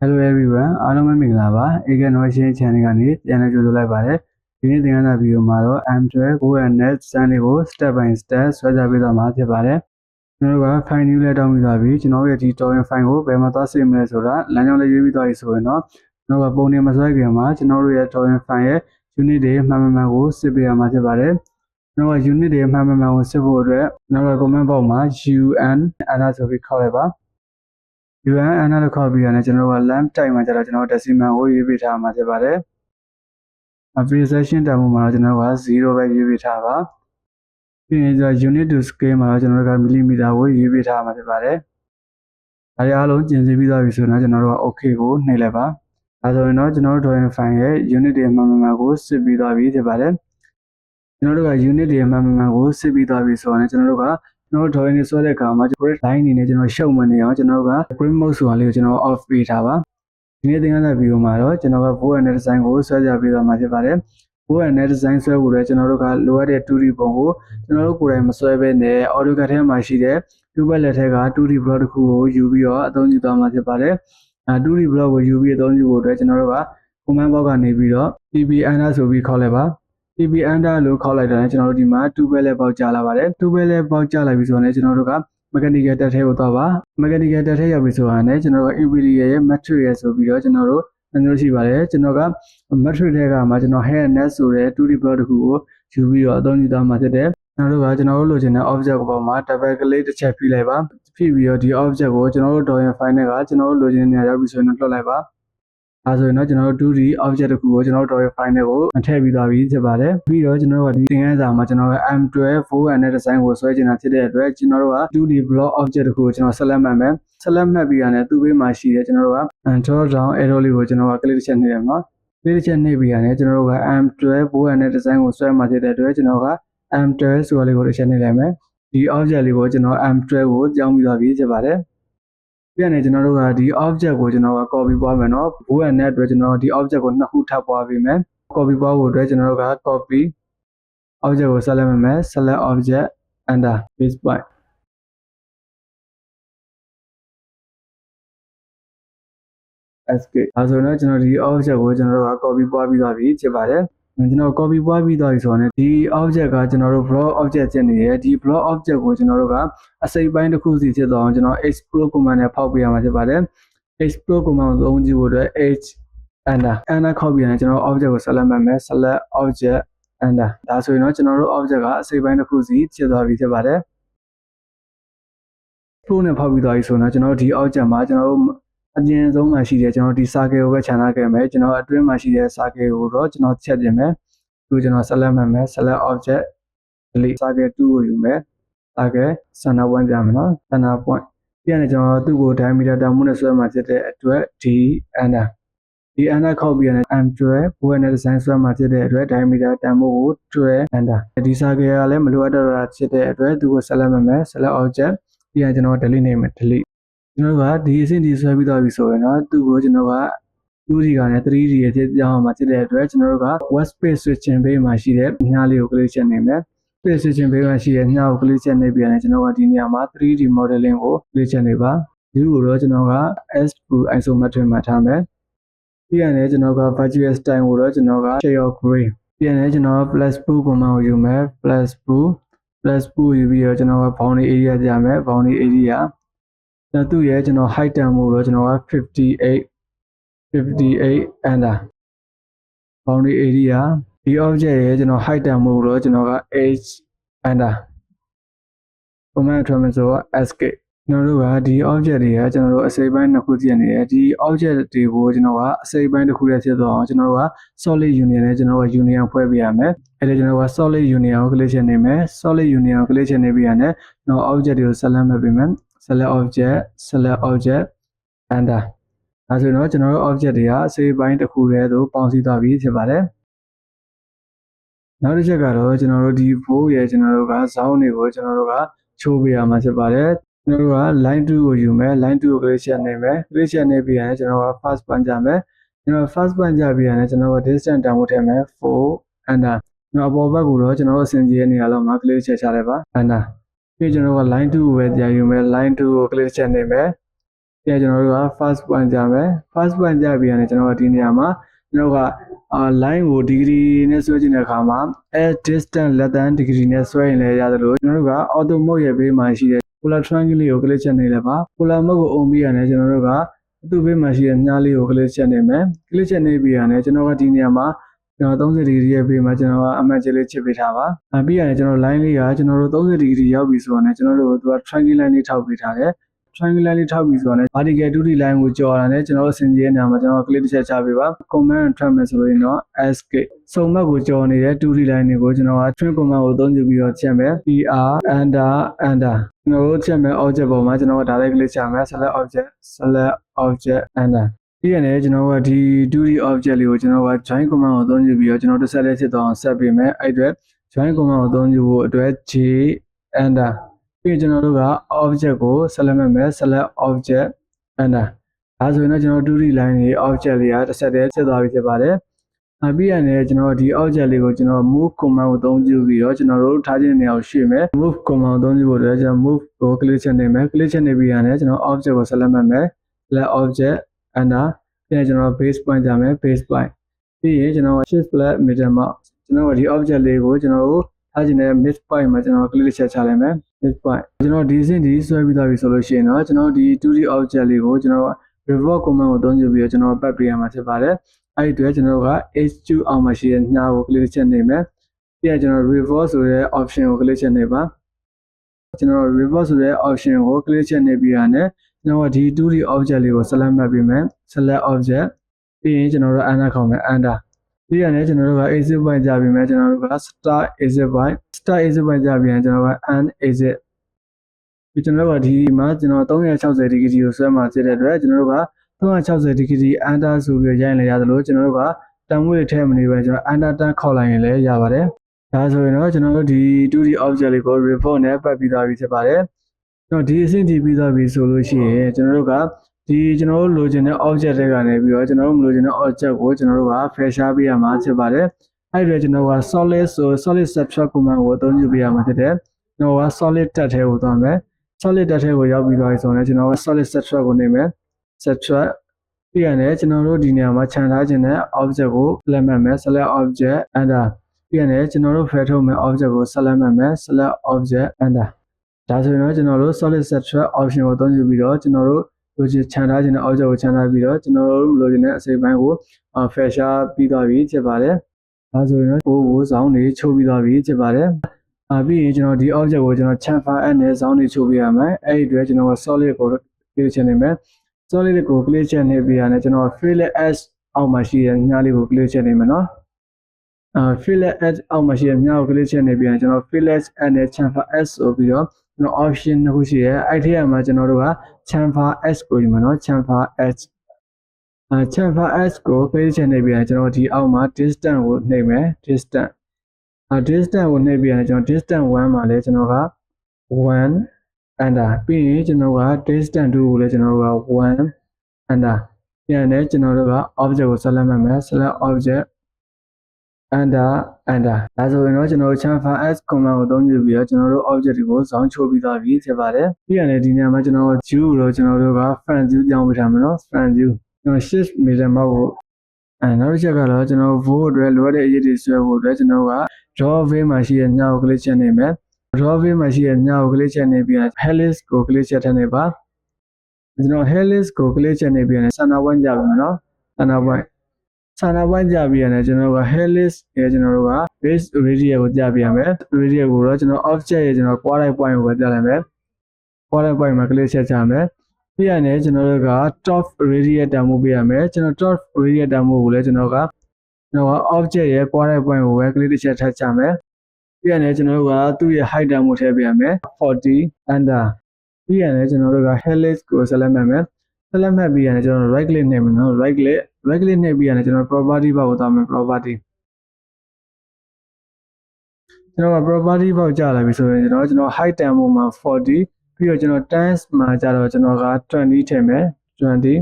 Hello everyone အားလုံးပဲမင်္ဂလာပါ Egan Innovation Channel ကနေပြန်လည်ကြိုဆိုလိုက်ပါတယ်ဒီနေ့သင်ခန်းစာဗီဒီယိုမှာတော့ M12 ONet စမ်းလေးကို step by step ဆွဲကြပေးသွားမှာဖြစ်ပါတယ်ကျွန်တော်တို့က file new လေးတောင်းပြီးသွားပြီကျွန်တော်တို့ရဲ့ဒီ torrent file ကိုဘယ်မှာသွားစစ်မလဲဆိုတာလမ်းကြောင်းလေးရွေးပြီးသွားပြီဆိုရင်တော့ကျွန်တော်ကပုံနေမဆွဲခင်မှာကျွန်တော်တို့ရဲ့ torrent file ရဲ့ unit တွေမှန်မှန်မှန်ကိုစစ်ပေးရမှာဖြစ်ပါတယ်ကျွန်တော်က unit တွေမှန်မှန်မှန်ကိုစစ်ဖို့အတွက်ကျွန်တော်က comment box မှာ UN အဲ့ဒါဆိုပြီးခေါ်လိုက်ပါ UN အနာလို့ခေါ်ပြီးရတယ်ကျွန်တော်တို့က lamp type မှာကျတော့ကျွန်တော် decimal ကိုရေးပေးထားမှာဖြစ်ပါတယ်။ appreciation တန်ဖိုးမှာတော့ကျွန်တော်က0ပဲရေးပေးထားပါ။ပြီးရင်ကျတော့ unit to scale မှာတော့ကျွန်တော်တို့က millimeter ကိုရေးပေးထားမှာဖြစ်ပါတယ်။ဒါတွေအားလုံးကျင်စီပြီးသွားပြီဆိုတော့ကျွန်တော်တို့က okay ကိုနှိပ်လိုက်ပါ။ဒါဆိုရင်တော့ကျွန်တော်တို့ drawing file ရဲ့ unit တွေမှန်မှန်မှန်ကိုစစ်ပြီးသွားပြီဖြစ်ပါတယ်။ကျွန်တော်တို့က unit တွေမှန်မှန်မှန်ကိုစစ်ပြီးသွားပြီဆိုတော့ကျွန်တော်တို့က ကျွန်တော်တို့ drawing တွေဆွဲတဲ့အခါမှာ grid line အနေနဲ့ကျွန်တော်ရှုပ်မနေအောင်ကျွန်တော်တို့က grid mode ဆိုတာလေးကိုကျွန်တော် off ပေးထားပါဒီနေ့သင်ခန်းစာဗီဒီယိုမှာတော့ကျွန်တော်က bow and design ကိုဆွဲပြပေးသွားမှာဖြစ်ပါတယ် bow and design ဆွဲဖို့လည်းကျွန်တော်တို့ကလိုအပ်တဲ့ 2D ပုံကိုကျွန်တော်တို့ကိုယ်တိုင်မဆွဲဘဲနဲ့ AutoCAD ထဲမှာရှိတဲ့ 2D လက်ထက်က 2D block တစ်ခုကိုယူပြီးတော့အသုံးပြုသွားမှာဖြစ်ပါတယ်အဲ 2D block ကိုယူပြီးအသုံးပြုဖို့အတွက်ကျွန်တော်တို့က command box ကနေပြီးတော့ TB enter ဆိုပြီးခေါ်လိုက်ပါ TB enter လို့ခေါက်လိုက်တာနဲ့ကျွန်တော်တို့ဒီမှာ2 bell ပေါက်ကြလာပါတယ်2 bell ပေါက်ကြလာပြီဆိုတော့ကျွန်တော်တို့က mechanical တက်ထဲကိုသွားပါ mechanical တက်ထဲရောက်ပြီဆိုတာနဲ့ကျွန်တော်တို့ AVD ရဲ့ material ဆိုပြီးတော့ကျွန်တော်တို့အမျိုးရှိပါတယ်ကျွန်တော်က material ထဲကမှာကျွန်တော် hair net ဆိုတဲ့ 2D block တစ်ခုကိုယူပြီးတော့အသုံးပြုသွားမှာဖြစ်တယ်ကျွန်တော်တို့ကကျွန်တော်တို့လိုချင်တဲ့ object ကိုပေါ်မှာ double click တစ်ချက်ဖိလိုက်ပါဖိပြီးတော့ဒီ object ကိုကျွန်တော်တို့ drawing file နဲ့ကကျွန်တော်တို့လိုချင်တဲ့နေရာရောက်ပြီဆိုရင်တော့လွှတ်လိုက်ပါ အဲဆိုရင်တော့ကျွန်တော်တို့ 2D object တစ်ခုကိုကျွန်တော်တို့ drawing file နဲ့ကိုထည့်ပြီးသွားပြီဖြစ်ပါတယ်ပြီးတော့ကျွန်တော်တို့ကဒီသင်ခန်းစာမှာကျွန်တော်က M12 4 and design ကိုဆွဲချင်တာဖြစ်တဲ့အတွက်ကျွန်တော်တို့က 2D block object တစ်ခုကိုကျွန်တော် select မှတ်မယ် select မှတ်ပြီးရတယ်သူ့ဘေးမှာရှိတယ်ကျွန်တော်တို့က draw down arrow လေးကိုကျွန်တော်က click တစ်ချက်နှိပ်ရမှာ click တစ်ချက်နှိပ်ပြီးရတယ်ကျွန်တော်တို့က M12 4 and design ကိုဆွဲမှာဖြစ်တဲ့အတွက်ကျွန်တော်က M12 ဆိုတာလေးကိုတစ်ချက်နှိပ်လိုက်မယ်ဒီ object လေးကိုကျွန်တော် M12 ကိုကြောင်းပြီးသွားပြီဖြစ်ပါတယ် ပြန်နေကျွန်တော်တို့ကဒီ object ကိုကျွန်တော်က copy ပွားမယ်နော် bow and net အတွက်ကျွန်တော်ဒီ object ကိုနှစ်ခုထပ်ပွားပေးမယ် copy ပွားဖို့အတွက်ကျွန်တော်တို့က copy object ကို select မယ် select object under base point escape အဲဆိုတော့ကျွန်တော်ဒီ object ကိုကျွန်တော်တို့က copy ပွားပြီးသွားပြီဖြစ်ပါတယ် ကျွန်တော် copy ပွားပြီးသွားပြီဆိုတော့ねဒီ object ကကျွန်တော်တို့ block object ဖြစ်နေတယ်ဒီ block object ကိုကျွန်တော်တို့ကအစိပ်ပိုင်းတစ်ခုစီဖြစ်သွားအောင်ကျွန်တော် explode command နဲ့ဖောက်ပေးရမှာဖြစ်ပါတယ် explode command ကိုအသုံးပြုဖို့အတွက် h enter enter ခောက်ပြီးရင်ကျွန်တော် object ကို select မှတ်မယ် select object enter ဒါဆိုရင်တော့ကျွန်တော်တို့ object ကအစိပ်ပိုင်းတစ်ခုစီဖြစ်သွားပြီဖြစ်ပါတယ် flow နဲ့ဖောက်ပြီးသွားပြီဆိုတော့ကျွန်တော်တို့ဒီ object မှာကျွန်တော်တို့ အပြင်ဆုံးမှာရှိတယ်ကျွန်တော်ဒီ circle ကိုပဲခြံထားခဲ့မယ်ကျွန်တော်အတွင်းမှာရှိတဲ့ circle ကိုတော့ကျွန်တော်ချက်ပြင်မယ်သူကျွန်တော် select မှတ်မယ် select object delete circle 2ကိုယူမယ် circle center point ပြမယ်နော် center point ပြန်နေကျွန်တော်သူ့ကို diameter တောင်မှုနဲ့ဆွဲမှာဖြစ်တဲ့အတွက် d enter ဒီ enter ခောက်ပြီးရင် m12 bow and design ဆွဲမှာဖြစ်တဲ့အတွက် diameter တန်ဖိုးကို12 enter ဒီ circle ကလည်းမလိုအပ်တော့တာဖြစ်တဲ့အတွက်သူ့ကို select မှတ်မယ် select object ပြီးရင်ကျွန်တော် delete နေမယ် delete ကျွန်တော်ကဒီအဆင့်ဒီဆွဲပြီးသွားပြီဆိုရင်တော့သူ့ကိုကျွန်တော်က 2D ကနဲ့ 3D ရဲ့ဖြစ်ပြောင်းအောင်မှာဖြစ်တဲ့အတွက်ကျွန်တော်တို့က web space switching ဘေးမှာရှိတဲ့ညလေးကို click ချက်နေမယ် space switching ဘေးမှာရှိတဲ့ညကို click ချက်နေပြီးရင်ကျွန်တော်ကဒီနေရာမှာ 3D modeling ကို click ချက်နေပါဒီကိုတော့ကျွန်တော်က S2 isometric မှာထားမယ်ပြီးရင်ကျွန်တော်က virtual style ကိုတော့ကျွန်တော်က shade of gray ပြီးရင်ကျွန်တော် plus 2 command ကိုယူမယ် plus 2 plus 2ယူပြီးတော့ကျွန်တော်က boundary area ပြမယ် boundary area ကျွန်တော်သူ့ရဲ့ကျွန်တော် height တန်မှုတော့ကျွန်တော်က58 58 enter boundary area ဒီ object ရဲ့ကျွန်တော် height တန်မှုတော့ကျွန်တော်က h enter command ထွက်မယ်ဆိုတော့ escape ကျွန်တော်တို့ကဒီ object တွေကကျွန်တော်တို့အစိပ်ပိုင်းနှစ်ခုပြနေတယ်ဒီ object တွေကိုကျွန်တော်ကအစိပ်ပိုင်းတစ်ခုတည်းဖြစ်သွားအောင်ကျွန်တော်တို့က solid union နဲ့ကျွန်တော်တို့က union ဖွဲ့ပေးရမယ်အဲ့ဒါကျွန်တော်က solid union ကို click ချက်နေမယ် solid union ကို click ချက်နေပြီးရတယ်ကျွန်တော် object တွေကို select မှတ်ပေးမယ် select object select object enter ဒါဆိုတော့ကျွန်တော်တို့ object တွေကအစိပ်ပိုင်းတစ်ခုတည်းသို့ပေါင်းစည်းသွားပြီဖြစ်ပါတယ်နောက်တစ်ချက်ကတော့ကျွန်တော်တို့ဒီ bow ရဲ့ကျွန်တော်တို့ကဇောင်းတွေကိုကျွန်တော်တို့ကချိုးပေးရမှာဖြစ်ပါတယ်ကျွန်တော်တို့က line 2ကိုယူမယ် line 2ကို click ချက်နေမယ် click ချက်နေပြီးရင်ကျွန်တော်က first point ကြမယ်ကျွန်တော် first point ကြပြီးရင်ကျွန်တော်က distance တန်ဖို့ထည့်မယ်4 enter ကျွန်တော်အပေါ်ဘက်ကိုတော့ကျွန်တော်တို့အဆင်ပြေတဲ့နေရာလောက်မှာ click ချက်ချလိုက်ပါ enter ပြီးကျွန်တော်က line 2ကိုပဲကြာယူမယ် line 2ကို click ချက်နေမယ်ပြီးရင်ကျွန်တော်တို့က first point ကြမယ် first point ကြပြီးရင်ကျွန်တော်တို့ဒီနေရာမှာကျွန်တော်တို့ကအာ line ကို degree နဲ့ဆွဲချင်တဲ့အခါမှာ at distance less than degree နဲ့ဆွဲရင်လည်းရတယ်လို့ကျွန်တော်တို့က auto mode ရဲ့ဘေးမှာရှိတဲ့ polar triangle လေးကို click ချက်နေလဲပါ polar mode ကိုအုံပြီးရတယ်ကျွန်တော်တို့ကသူ့ဘေးမှာရှိတဲ့ညလေးကို click ချက်နေမယ် click ချက်နေပြီးရတယ်ကျွန်တော်ကဒီနေရာမှာ ကျွန်တော်30ဒီဂရီရဲ့ဘေးမှာကျွန်တော်ကအမှတ်ချက်လေးချစ်ပေးထားပါ။အပြီးရတယ်ကျွန်တော် line လေးကကျွန်တော်တို့30ဒီဂရီရောက်ပြီဆိုတော့ねကျွန်တော်တို့ကသူက triangle line လေးထောက်ပေးထားတယ်။ triangle line လေးထောက်ပြီဆိုတော့ね vertical 2D line ကိုကြော်တာねကျွန်တော်တို့စင်ကြီးရဲ့နေရာမှာကျွန်တော် click တစ်ချက်ချပေးပါ command ထွက်မယ်ဆိုရင်တော့ escape စုံဘက်ကိုကြော်နေတဲ့ 2D line တွေကိုကျွန်တော်က trim command ကိုအသုံးပြုပြီးတော့ချက်မယ် er under under ကျွန်တော်တို့ချက်မယ် object ပေါ်မှာကျွန်တော်က direct click ချမယ် select object select object under ပြီးရတယ်ကျွန်တော်ကဒီ 2D object လေးကိုကျွန်တော်က join command ကိုအသုံးပြုပြီးတော့ကျွန်တော်တို့ဆက်လက်ဖြစ်သွားအောင်ဆက်ပေးမယ်အဲ့အတွက် join command ကိုအသုံးပြုဖို့အတွက် j enter ပြီးကျွန်တော်တို့က object ကို select မဲ့မယ် select object enter ဒါဆိုရင်တော့ကျွန်တော် 2D line တွေ object လေးကတစ်ဆက်တည်းဖြစ်သွားပြီဖြစ်ပါတယ်အပြီးရတယ်ကျွန်တော်ဒီ object လေးကိုကျွန်တော် move command ကိုအသုံးပြုပြီးတော့ကျွန်တော်တို့ထားခြင်းနေရာကိုရွှေ့မယ် move command ကိုအသုံးပြုဖို့အတွက်ကျွန်တော် move ကို click ချက်နေမယ် click ချက်နေပြီးရတယ်ကျွန်တော် object ကို select မဲ့မယ် select object enter ပြီးရင်ကျွန်တော် base point ကြမယ် base point ပြီးရင်ကျွန်တော် shift flat middle mouse ကျွန်တော်ဒီ object လေးကိုကျွန်တော်တို့ထားခြင်းတဲ့ mid point မှာကျွန်တော် click ချက်ချလိုက်မယ် mid point ကျွန်တော်ဒီစင်ဒီဆွဲပြီးသားပြီဆိုလို့ရှိရင်တော့ကျွန်တော်ဒီ 2D object လေးကိုကျွန်တော် reverse command ကိုအသုံးပြုပြီးတော့ကျွန်တော်ပတ်ပေးရမှာဖြစ်ပါတယ်အဲ့ဒီအတွက်ကျွန်တော်က h2 အောင်မှာရှိတဲ့ညကို click ချက်နေမယ်ပြီးရင်ကျွန်တော် reverse ဆိုတဲ့ option ကို click ချက်နေပါကျွန်တော် reverse ဆိုတဲ့ option ကို click ချက်နေပြီးရတဲ့ ကျွန်တော်ဒီ 2D object လေးကို select မှတ်ပေးမယ် select object ပြီးရင်ကျွန်တော်တို့ enter ခေါ်မယ် enter ပြီးရတယ်ကျွန်တော်တို့က exit point ကြာပြီမယ်ကျွန်တော်တို့က start exit point start exit point ကြာပြီရင်ကျွန်တော်က end exit ပြီးကျွန်တော်တို့ကဒီမှာကျွန်တော်360ဒီဂရီကိုဆွဲမှာဖြစ်တဲ့အတွက်ကျွန်တော်တို့က360ဒီဂရီ enter ဆိုပြီးရိုင်းလိုက်ရတယ်လို့ကျွန်တော်တို့ကတန်မွေးထဲမနေပဲကျွန်တော် enter တန်းခေါက်လိုက်ရင်လည်းရပါတယ်ဒါဆိုရင်တော့ကျွန်တော်တို့ဒီ 2D object လေးကို report နဲ့ပတ်ပြီးသားပြီဖြစ်ပါတယ်ကျွန် တော်ဒီအဆင့်ထိပြီးသားပြီဆိုလို့ရှိရင်ကျွန်တော်တို့ကဒီကျွန်တော်တို့လိုချင်တဲ့ object တွေကနေပြီးတော့ကျွန်တော်တို့မလိုချင်တဲ့ object ကိုကျွန်တော်တို့ကဖယ်ရှားပေးရမှာဖြစ်ပါတယ်အဲ့ဒီတော့ကျွန်တော်က solid ဆို solid subtract command ကိုအသုံးပြုပေးရမှာဖြစ်တယ်ကျွန်တော်က solid တက်ထဲကိုသွားမယ် solid တက်ထဲကိုရောက်ပြီးသွားပြီဆိုရင်ကျွန်တော်က solid subtract ကိုနေမယ် subtract ပြီးရတယ်ကျွန်တော်တို့ဒီနေရာမှာခြံထားခြင်းတဲ့ object ကို select မှတ်မယ် select object enter ပြီးရတယ်ကျွန်တော်တို့ဖယ်ထုတ်မယ် object ကို select မှတ်မယ် select object enter ဒါဆိုရင်တော့ကျွန်တော်တို့ solid subtract option ကိုအသုံးပြုပြီးတော့ကျွန်တော်တို့လိုချင်ခြံထားခြင်းတဲ့ object ကိုခြံထားပြီးတော့ကျွန်တော်တို့လိုချင်တဲ့အစိပ်ပိုင်းကိုဖယ်ရှားပြီးသွားပြီဖြစ်ပါတယ်ဒါဆိုရင်တော့ကိုယ်ကိုစောင်းတွေချုပ်ပြီးသွားပြီဖြစ်ပါတယ်အာပြီးရင်ကျွန်တော်ဒီ object ကိုကျွန်တော် chamfer add နဲ့စောင်းတွေချုပ်ပေးရမယ်အဲ့ဒီအတွက်ကျွန်တော် solid ကိုပြေချင်နေမယ် solid ကို click ချက်နေပြီးရတယ်ကျွန်တော် fill s အောက်မှာရှိတဲ့ညလေးကို click ချက်နေမယ်နော်အာ fill s အောက်မှာရှိတဲ့ညကို click ချက်နေပြီးရင်ကျွန်တော် fill s add နဲ့ chamfer s ဆိုပြီးတော့ ကျွန်တော် option တစ်ခုရှိရဲအဲ့ဒီထဲမှာကျွန်တော်တို့က chamfer s ကိုယူမယ်နော် chamfer s အာ chamfer s ကို click ချက်နေပြီးရင်ကျွန်တော်ဒီအောက်မှာ distance ကိုနှိပ်မယ် distance အာ distance ကိုနှိပ်ပြီးရင်ကျွန်တော် distance 1မှာလဲကျွန်တော်က1 under ပြီးရင်ကျွန်တော်က distance 2ကိုလည်းကျွန်တော်တို့က1 under ပြန်တယ်ကျွန်တော်တို့က object ကို select မှတ်မယ် select object under under ဒါဆိုရင်တော့ကျွန်တော်တို့ chamfer s command ကိုအသုံးပြုပြီးတော့ကျွန်တော်တို့ object တွေကိုဇောင်းချိုးပြီးသွားပြီဖြစ်ပါတယ်ပြီးရင်လည်းဒီနေရာမှာကျွန်တော် view ကိုတော့ကျွန်တော်တို့က front view ပြောင်းပေးထားမယ်နော် front view ကျွန်တော် shift meter mouse ကိုအဲနောက်တစ်ချက်ကတော့ကျွန်တော် vote အတွက်လိုအပ်တဲ့အရေးတွေဆွဲဖို့အတွက်ကျွန်တော်က draw view မှာရှိတဲ့ညကို click ချက်နေမယ် draw view မှာရှိတဲ့ညကို click ချက်နေပြီးရင် helix ကို click ချက်ထည့်နေပါကျွန်တော် helix ကို click ချက်နေပြီးရင်ဆန္ဒဝိုင်းကြပါမယ်နော်ဆန္ဒဝိုင်း ဆန္ဒဝိုင်းကြပြီးရင်ကျွန်တော်က helix ရဲ့ကျွန်တော်တို့က base radius ကိုကြပြရမယ် radius ကိုတော့ကျွန်တော် object ရဲ့ကျွန်တော် quadrant point ကိုပဲပြလိုက်မယ် quadrant point မှာ click ချက်ချမယ်ပြီးရတယ်ကျွန်တော်တို့က top radius တန်ဖိုးပေးရမယ်ကျွန်တော် top radius တန်ဖိုးကိုလည်းကျွန်တော်ကကျွန်တော်က object ရဲ့ quadrant point ကိုပဲ click တစ်ချက်ထပ်ချမယ်ပြီးရတယ်ကျွန်တော်တို့ကသူ့ရဲ့ height တန်ဖိုးထည့်ပေးရမယ်40 under ပြီးရတယ်ကျွန်တော်တို့က helix ကို select မှတ်မယ် select မှတ်ပြီးရတယ်ကျွန်တော် right click နှိပ်မယ်နော် right click right click နှိပ်ပြီးရတယ်ကျွန်တော် property ဘောက်ကိုသွားမယ် property ကျွန်တော်က property ဘောက်ကြာလာပြီဆိုရင်ကျွန်တော်ကျွန်တော် height တန်ဖိုးမှာ40ပြီးတော့ကျွန်တော် times မှာကြတော့ကျွန်တော်က20ထည့်မယ်20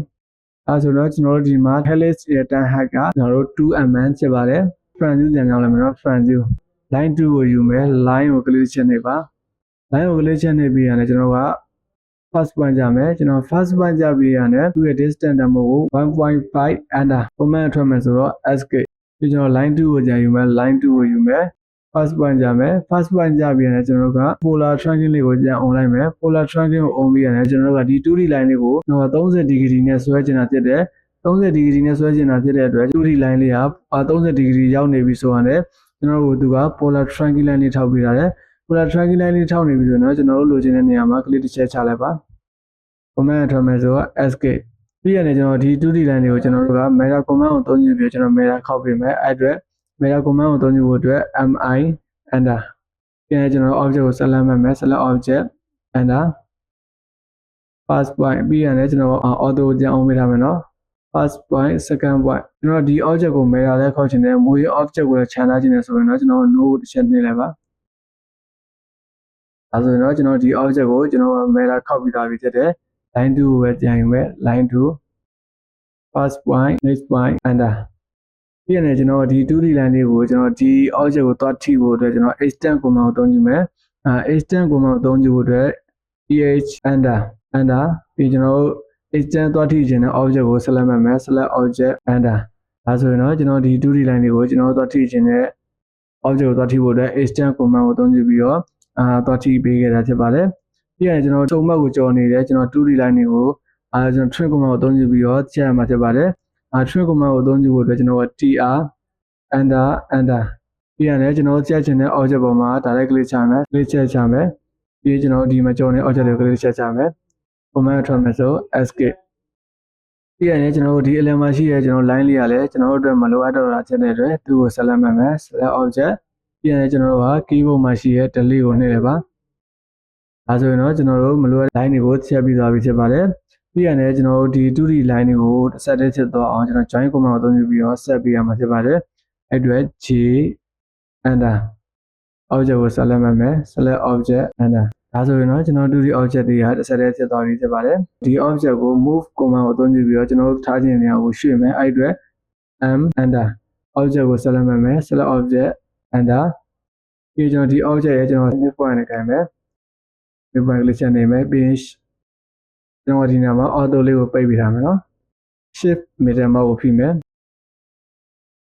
အဲဆိုတော့ကျွန်တော်တို့ဒီမှာ helix ရဲ့ tan height ကကျွန်တော်တို့ 2mm ဖြစ်ပါတယ် front view ပြန်ကြောင်းလိုက်မယ်နော် front view line 2ကိုယူမယ် line ကို click ချက်နေပါ line ကို click ချက်နေပြီးရတယ်ကျွန်တော်က first point ကြမယ်ကျွန်တော် first point ကြပြီးရတယ်သူ့ရဲ့ distance တန်ဖိုးကို1.5 under command ထွက်မယ်ဆိုတော့ escape ဒီကျွန်တော် line 2ကိုကြာယူမယ် line 2ကိုယူမယ် first point ကြမယ် first point ကြပြီးရတယ်ကျွန်တော်တို့က polar tracking လေးကိုပြန် on လိုက်မယ် polar tracking ကို on ပြီးရတယ်ကျွန်တော်တို့ကဒီ 2D line လေးကိုတော့30 degree နဲ့ဆွဲချင်တာဖြစ်တယ်30 degree နဲ့ဆွဲချင်တာဖြစ်တဲ့အတွက် 2D line လေးက30 degree ရောက်နေပြီဆိုရင်ကျွန်တော်တို့ကသူက polar tracking line လေးထောက်ပြထားတယ် polar tracking line လေးထောက်နေပြီဆိုတော့ကျွန်တော်တို့လိုချင်တဲ့နေရာမှာ click တစ်ချက်ချလိုက်ပါ command ထွက်မယ်ဆိုတော့ escape ပြီးရတယ်ကျွန်တော်ဒီ 2D line တွေကိုကျွန်တော်တို့က meta command ကိုသုံးကြည့်ပြီးကျွန်တော် meta ခောက်ပေးမယ်အဲ့အတွက် meta command ကိုသုံးကြည့်ဖို့အတွက် mi enter ပြန်ရကျွန်တော် object ကို select မှတ်မယ် select object enter first point ပြီးရတယ်ကျွန်တော် auto ကြံအောင်ပေးထားမယ်နော် first point second point ကျွန်တော်ဒီ object ကို meta လဲခောက်ချင်တယ်မူရင်း object ကိုခြံထားချင်တယ်ဆိုရင်တော့ကျွန်တော် no တစ်ချက်နှိပ်လိုက်ပါ အဲဆိုရင်တော့ကျွန်တော်ဒီ object ကိုကျွန်တော် meta ခောက်ပြီးသားပြီဖြစ်တယ် line 2ကိုပဲပြန်ယူမယ် line 2 first point next point enter ပြီးရင်ကျွန်တော်ဒီ 2D line လေးကိုကျွန်တော်ဒီ object ကိုသွားထိဖို့အတွက်ကျွန်တော် extend command ကိုသုံးကြည့်မယ်အဲ extend command ကိုသုံးကြည့်ဖို့အတွက် eh enter enter ပြီးကျွန်တော် extend သွားထိခြင်းတဲ့ object ကို select မှတ်မယ် select object enter ဒါဆိုရင်တော့ကျွန်တော်ဒီ 2D line လေးကိုကျွန်တော်သွားထိခြင်းတဲ့ object ကိုသွားထိဖို့အတွက် extend command ကိုသုံးကြည့်ပြီးတော့ အာသွားထိပေးခဲ့တာဖြစ်ပါတယ်ပြီးရင်ကျွန်တော်ထုံမှတ်ကိုကြော်နေတယ်ကျွန်တော် 2D line တွေကိုအာကျွန်တော် trim command ကိုသုံးကြည့်ပြီးတော့ချက်ရမှာဖြစ်ပါတယ်အာ trim command ကိုသုံးကြည့်ဖို့အတွက်ကျွန်တော်က tr enter enter ပြီးရတယ်ကျွန်တော်ချက်ချင်တဲ့ object ပေါ်မှာ direct click ချမယ် click ချက်ချမယ်ပြီးကျွန်တော်ဒီမှာကြော်နေတဲ့ object တွေကို click ချက်ချမယ် command ထွက်မယ်ဆို escape ပြီးရတယ်ကျွန်တော်တို့ဒီ element မှာရှိတဲ့ကျွန်တော် line လေးရလဲကျွန်တော်တို့အတွက်မလိုအပ်တော့တာဖြစ်တဲ့အတွက်သူ့ကို select မှတ်မယ် select object ပြီးရတယ်ကျွန်တော်တို့က keyboard မှာရှိတဲ့ delete ကိုနှိပ်လိုက်ပါဒါဆိုရင်တော့ကျွန်တော်တို့မလိုအပ် line တွေကိုချက်ပြီးသွားပြီဖြစ်ပါတယ်ပြီးရတယ်ကျွန်တော်တို့ဒီ 2D line တွေကိုဆက်တဲ့ချက်သွားအောင်ကျွန်တော် join command ကိုသုံးပြီးတော့ဆက်ပေးရမှာဖြစ်ပါတယ်အဲ့အတွက် J enter object ကို select မှတ်မယ် select object enter ဒါဆိုရင်တော့ကျွန်တော် 2D object တွေကတစ်ဆက်တည်းဖြစ်သွားပြီဖြစ်ပါတယ်ဒီ object ကို move command ကိုသုံးပြီးတော့ကျွန်တော်တို့ထားခြင်းနေရာကိုရွှေ့မယ်အဲ့အတွက် m enter object ကို select မှတ်မယ် select object enter ပြီးကျွန်တော်ဒီ object ရဲ့ကျွန်တော် mid point နဲ့ကြိုင်မယ် mid point ကလေးချက်နေမယ်ပြီးရင်ကျွန်တော်ဒီနေရာမှာ auto လေးကိုပိတ်ပေးထားမယ်နော် shift middle mouse ကိုဖိမယ်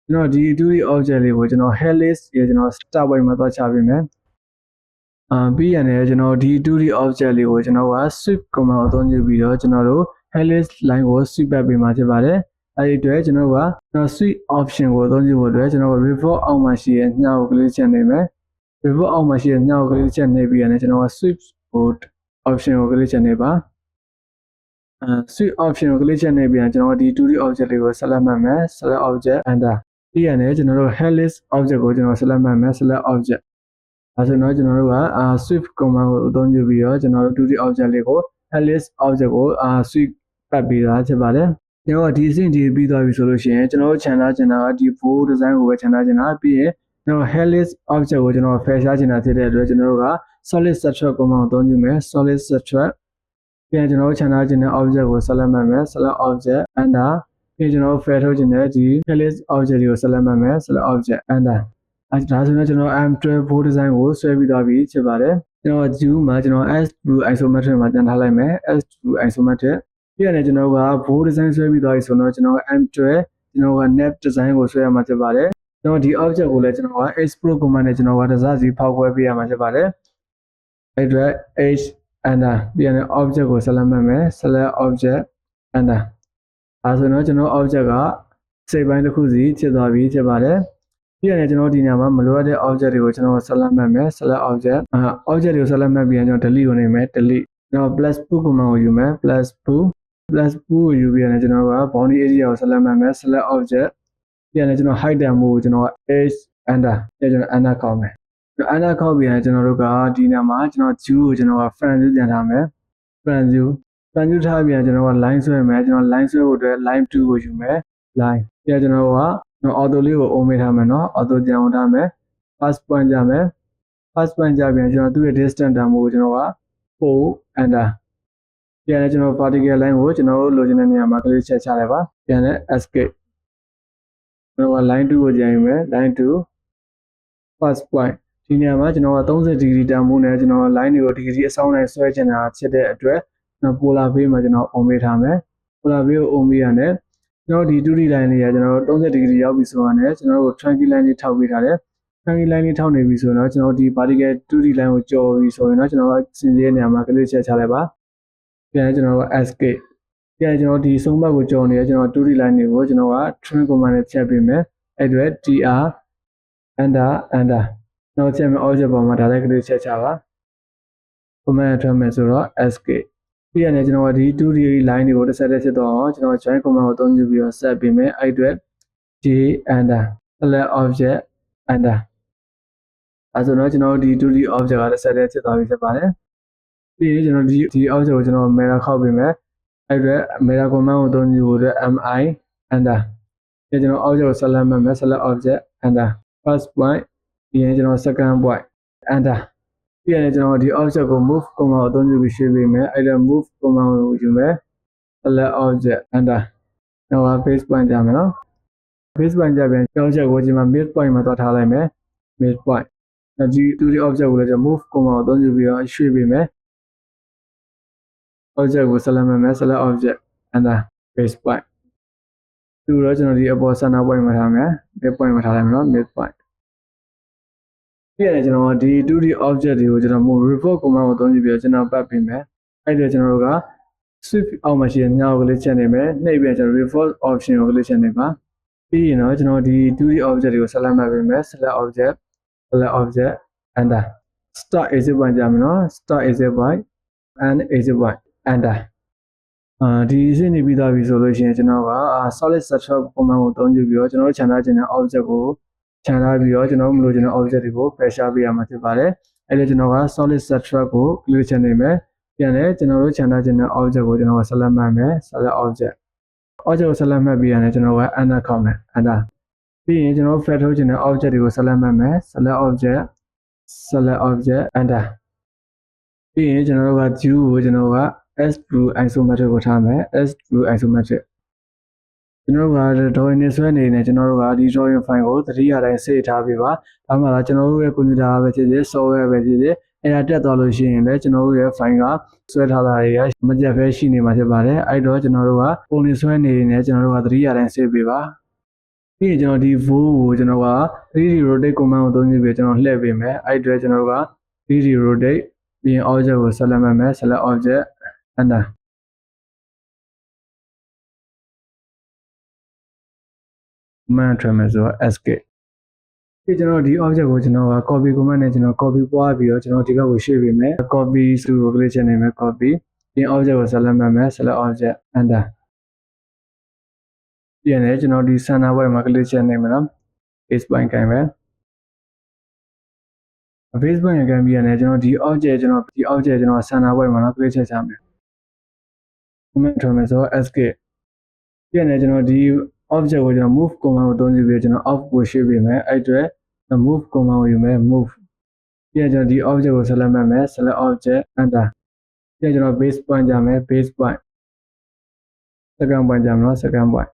ကျွန်တော်ဒီ 2D object လေးကိုကျွန်တော် helix ရေကျွန်တော် start point မှာသွားချပေးမယ်အာပြီးရတယ်ကျွန်တော်ဒီ 2D object လေးကိုကျွန်တော်က sweep command ကိုအသုံးပြုပြီးတော့ကျွန်တော်တို့ helix line ကို sweep ပတ်ပေးမှာဖြစ်ပါတယ် အဲဒီအတွက်ကျွန်တော်ကကျွန်တော် sweep option ကိုအသုံးပြုဖို့အတွက်ကျွန်တော် revert အောက်မှာရှိတဲ့ညှောက်ကို click ချက်နေမယ် revert အောက်မှာရှိတဲ့ညှောက်ကို click ချက်နေပြီးရတယ်ကျွန်တော်က sweep ကို option ကို click ချက်နေပါအဲ sweep option ကို click ချက်နေပြီးရင်ကျွန်တော်ဒီ 2D object လေးကို select မှတ်မယ် select object enter ပြီးရတယ်ကျွန်တော်တို့ helix object ကိုကျွန်တော် select မှတ်မယ် select object အဲဆိုတော့ကျွန်တော်တို့ကအာ swift command ကိုအသုံးပြုပြီးတော့ကျွန်တော်တို့ 2D object လေးကို helix object ကိုအာ swift ပတ်ပြီးသားဖြစ်ပါတယ် ကျွန်တော်ကဒီအဆင့်ဒီပြီးသွားပြီဆိုလို့ရှိရင်ကျွန်တော်တို့ခြံထားချင်တာကဒီ full design ကိုပဲခြံထားချင်တာပြီးရင်ကျွန်တော် helix object ကိုကျွန်တော် fair ရှားချင်တာဖြစ်တဲ့အတွက်ကျွန်တော်တို့က solid subtract command ကိုအသုံးပြုမယ် solid subtract ပြန်ကျွန်တော်တို့ခြံထားချင်တဲ့ object ကို select မှတ်မယ် select object enter ပြီးကျွန်တော်တို့ fair ထုတ်ချင်တဲ့ဒီ helix object ကို select မှတ်မယ် select object enter အဲဒါဆိုတော့ကျွန်တော် M12 board design ကိုဆွဲပြီးသွားပြီဖြစ်ပါတယ်ကျွန်တော် view မှာကျွန်တော် S2 isometric မှာတင်ထားလိုက်မယ် S2 isometric ပြီးရတယ်ကျွန်တော်က board design ဆွဲပြီးသွားပြီဆိုတော့ကျွန်တော် M12 ကျွန်တော်က nav design ကိုဆွဲရမှာဖြစ်ပါတယ်ကျွန်တော်ဒီ object ကိုလည်းကျွန်တော်က export command နဲ့ကျွန်တော်ကတစားစီဖောက်ခွဲပေးရမှာဖြစ်ပါတယ်အဲ့အတွက် h enter ပြီးရတယ် object ကို select မှတ်မယ် select object enter အဲဆိုတော့ကျွန်တော် object ကစိတ်ပိုင်းတစ်ခုစီဖြစ်သွားပြီဖြစ်ပါတယ်ပြီးရတယ်ကျွန်တော်ဒီနေရာမှာမလိုအပ်တဲ့ object တွေကိုကျွန်တော် select မှတ်မယ် select object အာ object တွေကို select မှတ်ပြီးရင်ကျွန်တော် delete ကိုနေမယ် delete ကျွန်တော် plus 2 command ကိုယူမယ် plus 2 plus 2ကိုယူပြီးရတယ်ကျွန်တော်က boundary area ကို select မှတ်မယ် select object ပြန်လဲကျွန်တော် height တန်ဖိုးကိုကျွန်တော်က h under ပြန်ကျွန်တော် under ခေါင်းမယ်ကျွန်တော် under ခေါက်ပြန်ကျွန်တော်တို့ကဒီနာမှာကျွန်တော် view ကိုကျွန်တော်က front view ပြန်ထားမယ် front view front view ထားပြန်ကျွန်တော်က line ဆွဲမယ်ကျွန်တော် line ဆွဲဖို့အတွက် line 2ကိုယူမယ် line ပြန်ကျွန်တော်ကကျွန်တော် auto လေးကို on ပေးထားမယ်နော် auto ကြံဝင်ထားမယ် first point ကြမယ် first point ကြပြန်ကျွန်တော်သူ့ရဲ့ distance တန်ဖိုးကိုကျွန်တော်က4 under ပြန်လဲကျွန်တော် vertical line ကိုကျွန်တော်တို့လိုချင်တဲ့နေရာမှာ click ချက်ချလိုက်ပါပြန်လဲ escape ကျွန်တော်က line 2ကိုကြံယူမယ် line 2 first point ဒီနေရာမှာကျွန်တော်က30 degree တန်ဖိုးနဲ့ကျွန်တော် line တွေကို degree အဆောင်တိုင်းဆွဲချင်တာဖြစ်တဲ့အတွက်ကျွန်တော် polar face မှာကျွန်တော် on ပေးထားမယ် polar face ကို on ပေးရတယ်ကျွန်တော်ဒီ 2D line လေးကကျွန်တော်30 degree ရောက်ပြီဆိုတော့ကျွန်တော်တို့ triangle line လေးထောက်ပေးထားတယ် triangle line လေးထောက်နေပြီဆိုတော့ကျွန်တော်ဒီ vertical 2D line ကိုကျော်ပြီဆိုရင်တော့ကျွန်တော်ကစင်ကြီးနေရာမှာ click ချက်ချလိုက်ပါ ပြန်ကျွန်တော်က escape ပြန်ကျွန်တော်ဒီဆုံးဘက်ကိုကျော်နေရကျွန်တော် 2D line တွေကိုကျွန်တော်က trim command နဲ့ချက်ပေးမယ်အဲ့အတွက် tr under under နောက်ချက်မယ် object ပေါ်မှာဒါလည်း click ချက်ချပါ command ထွက်မယ်ဆိုတော့ escape ပြီးရတယ်ကျွန်တော်ကဒီ 2D line တွေကိုတစ်ဆက်တည်းဖြစ်တော့အောင်ကျွန်တော် join command ကိုအသုံးပြုပြီးတော့ set ပေးမယ်အဲ့အတွက် d under select object under အဲဆိုတော့ကျွန်တော်ဒီ 2D object ကတစ်ဆက်တည်းဖြစ်သွားပြီဖြစ်ပါတယ် ပြီးရင်ကျွန်တော်ဒီဒီ object ကိုကျွန်တော် mirror ခောက်ပေးမယ်အဲ့အတွက် mirror command ကိုအသုံးပြုဖို့အတွက် mi under ပြီးကျွန်တော် object ကို select မှတ်မယ် select object under first point ပြီးရင်ကျွန်တော် second point under ပြီးရင်ကျွန်တော်ဒီ object ကို move command ကိုအသုံးပြုပြီးရွှေ့ပေးမယ်အဲ့ဒါ move command ကိုယူမယ် select object under တော့ face point ကြမယ်နော် face point ကြပြန် object ကိုဒီမှာ mid point မှာသွားထားလိုက်မယ် mid point ဒီ 2D object ကိုလည်းကျွန်တော် move command ကိုအသုံးပြုပြီးတော့ရွှေ့ပေးမယ် object ကို select မယ်မယ် select object under face point သူတော့ကျွန်တော်ဒီအပေါ် center point မှာထားမယ် mid point မှာထားလိုက်မယ်နော် mid point ပြီးရတယ်ကျွန်တော်ဒီ 2D object တွေကိုကျွန်တော် move report command ကိုအသုံးပြုပြီးတော့ကျွန်တော်ပတ်ပေးမယ်အဲ့ဒါကျွန်တော်တို့က swift အောက်မှာရှိတဲ့ညောက်ကလေးချက်နေမယ်နှိပ်ပြန်ကျွန်တော် report option ကိုကလေးချက်နေပါပြီးရင်တော့ကျွန်တော်ဒီ 2D object တွေကို select မှတ်ပေးမယ် select object select object enter start exit point ကြမယ်နော် start exit point and exit point enter အာဒီအဆင့်နေပြီးသားပြီဆိုလို့ရှိရင်ကျွန်တော်က solid structure command ကိုအသုံးပြုပြီးတော့ကျွန်တော်တို့ခြံထားခြင်းတဲ့ object ကိုခြံထားပြီးတော့ကျွန်တော်မလို့ကျွန်တော် object တွေကိုဖယ်ရှားပေးရမှာဖြစ်ပါတယ်အဲ့ဒါကျွန်တော်က solid structure ကို click ချင်နေမယ်ပြန်လဲကျွန်တော်တို့ခြံထားခြင်းတဲ့ object ကိုကျွန်တော်က select မှတ်မယ် select object object ကို select မှတ်ပြီးရတယ်ကျွန်တော်က enter ခေါက်မယ် enter ပြီးရင်ကျွန်တော် file ထုတ်ခြင်းတဲ့ object တွေကို select မှတ်မယ် select object select object enter ပြီးရင်ကျွန်တော်တို့က view ကိုကျွန်တော်က s through isometric ကိုထားမယ် s through isometric ကျွန်တော်တို့က drawing နဲ့ဆွဲနေနေကျွန်တော်တို့ကဒီ drawing file ကိုသတိရတိုင်း save ထားပေးပါဒါမှလည်းကျွန်တော်တို့ရဲ့ computer ပဲဖြစ်ဖြစ် software ပဲဖြစ်ဖြစ်အဲ့ဒါတက်သွားလို့ရှိရင်လည်းကျွန်တော်တို့ရဲ့ file ကဆွဲထားတာတွေကမကြက်ပဲရှိနေမှာဖြစ်ပါတယ်အဲ့တော့ကျွန်တော်တို့ကပုံနေဆွဲနေနေကျွန်တော်တို့ကသတိရတိုင်း save ပေးပါပြီးရင်ကျွန်တော်ဒီ view ကိုကျွန်တော်က 3D rotate command ကိုသုံးပြီးကျွန်တော်လှည့်ပေးမယ်အဲ့အတွက်ကျွန်တော်တို့က 3D rotate ပြီးရင် object ကို select မှတ်မယ် select object enter မှန်ထွက်မယ်ဆိုတော့ escape ပြီးကျွန်တော်ဒီ object ကိုကျွန်တော်က copy command နဲ့ကျွန်တော် copy ပွားပြီးတော့ကျွန်တော်ဒီဘက်ကိုရွှေ့ပေးမယ် copy စုကို click ချင်နေမယ် copy ပြီး object ကို select မှတ်မယ် select object enter ပြန်လဲကျွန်တော်ဒီ center point မှာ click ချင်နေမယ်နော် base point ကိုင်မယ် base point ကိုင်ပြီးရတယ်ကျွန်တော်ဒီ object ကျွန်တော်ဒီ object ကျွန်တော် center point မှာနော် click ချက်ချမယ် comment ထွက်မယ်ဆိုတော့ escape ပြန်လဲကျွန်တော်ဒီ object ကိုကျွန်တော် move command ကိုသုံးပြီးကျွန်တော် off ကိုရွှေ့ပေးမယ်အဲ့အတွက် move command ကိုယူမယ် move ပြန်ကျွန်တော်ဒီ object ကို select မှတ်မယ် select object enter ပြန်ကျွန်တော် base point ကြမယ် base point second point ကြမယ်နော် second point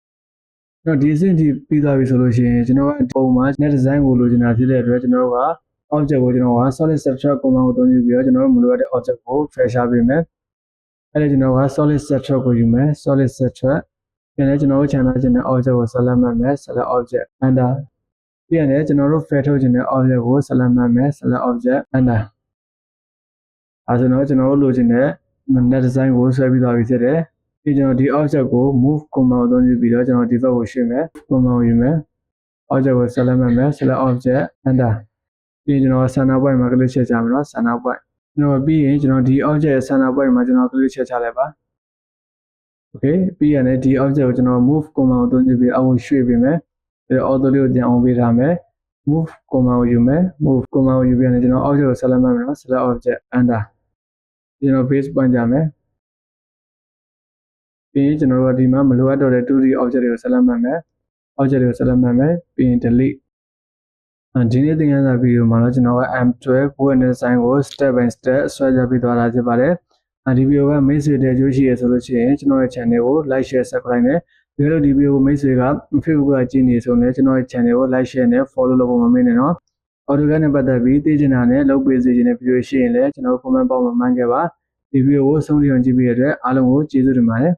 တော့ဒီအဆင့်ဒီပြီးသွားပြီဆိုလို့ရှိရင်ကျွန်တော်ကပုံမှာ net design ကိုလိုချင်တာဖြစ်တဲ့အတွက်ကျွန်တော်က object ကိုကျွန်တော်က solid structure command ကိုသုံးပြီးတော့ကျွန်တော်တို့မလိုအပ်တဲ့ object ကို file ရှားပေးမယ် အဲ့ဒါကျွန်တော်က solid structure ကိုယူမယ် solid structure ပြန်လဲကျွန်တော်တို့ channel ခြင်းတဲ့ object ကို select မှတ်မယ် select object enter ပြန်လဲကျွန်တော်တို့ file ထုတ်ခြင်းတဲ့ object ကို select မှတ်မယ် select object enter အဲဆိုတော့ကျွန်တော်တို့လိုချင်တဲ့ net design ကိုဆွဲပြီးသွားပြီဖြစ်တယ်ပြီးကျွန်တော်ဒီ object ကို move command ကိုသုံးပြီးတော့ကျွန်တော်ဒီဘက်ကိုရွှေ့မယ် command ကိုယူမယ် object ကို select မှတ်မယ် select object enter ပြီးကျွန်တော် center point မှာ click ချက်ချမယ်နော် center point ကျွန်တော်ပြီးရင်ကျွန်တော်ဒီ object ရဲ့ center point မှာကျွန်တော် click ချက်ချလိုက်ပါ okay ပြီးရင်ဒီ object ကိုကျွန်တော် move command ကိုသုံးပြီးအောက်ရွှေ့ပေးမယ်အဲ auto လေးကိုပြန်အောင်ပေးထားမယ် move command ကိုယူမယ် move command ကိုယူပြီးရင်ကျွန်တော် object ကို select မှတ်မယ်နော် select object enter ကျွန်တော် base point ကြမယ်ပြီးရင်ကျွန်တော်တို့ကဒီမှာမလိုအပ်တော့တဲ့ 2D object တွေကို select မှတ်မယ် object တွေကို select မှတ်မယ်ပြီးရင် delete ဒီနေ့သင်ခန်းစာဗီဒီယိုမှာတော့ကျွန်တော်က M12 web design ကို step by step ဆွဲကြပြီးသွားတာဖြစ်ပါတယ်။ဒီဗီဒီယိုကမိတ်ဆွေတွေကြိုးရှိရဆိုလို့ရှိရင်ကျွန်တော်ရဲ့ channel ကို like share subscribe နဲ့ဒီလိုဒီဗီဒီယိုကိုမိတ်ဆွေက Facebook ကကြည့်နေဆိုရင်ကျွန်တော်ရဲ့ channel ကို like share နဲ့ follow လုပ်ဖို့မမေ့နဲ့နော်။ AutoCAD နဲ့ပတ်သက်ပြီးသိချင်တာနဲ့လုပ်ပေးစေချင်တဲ့ဗီဒီယိုရှိရင်လည်းကျွန်တော် comment box မှာမှန်းခဲ့ပါ။ဒီဗီဒီယိုကိုဆုံးဖြတ်ကြည့်ပြီးရတဲ့အတွက်အားလုံးကိုကျေးဇူးတင်ပါတယ်